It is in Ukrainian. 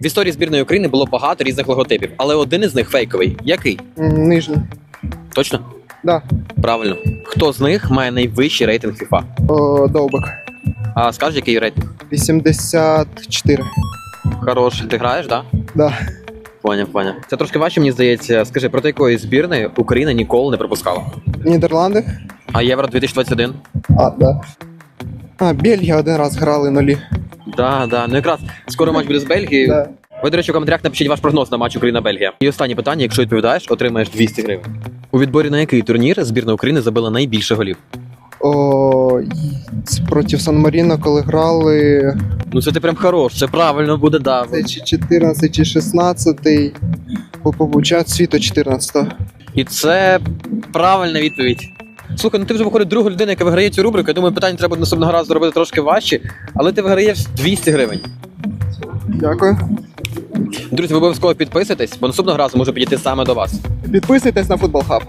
В історії збірної України було багато різних логотипів, але один із них фейковий. Який? М, Нижній. Точно? Да. Правильно. Хто з них має найвищий рейтинг FIFA? О, довбик. А скажеш, який рейтинг? 84. Хороший. Ти граєш, так? Да? Да. Поняв, поняв. Це трошки важче, мені здається. Скажи, проти якої збірної Україна ніколи не пропускала? Нідерланди. А Євро 2021? А, да. А, Бельгія один раз грали нулі. Да, да. Ну якраз скоро матч буде з Бельгією. Да. Ви, до речі, у коментарях напишіть ваш прогноз на матч Україна-Бельгія. І останнє питання: якщо відповідаєш, отримаєш 200 гривень. У відборі на який турнір збірна України забила найбільше голів? О, і проти Сан-Маріно, коли грали. Ну це ти прям хорош, це правильно буде, да. Це чи 14, чи 16. По побучат світу 14. І це правильна відповідь. Слухай, ну ти вже виходить друга людина, яка виграє цю рубрику. Я думаю, питання треба наступного разу зробити трошки важче, але ти виграєш 200 гривень. Дякую. Друзі, ви обов'язково підписуйтесь, бо наступного разу можу підійти саме до вас. Підписуйтесь на футбол хаб.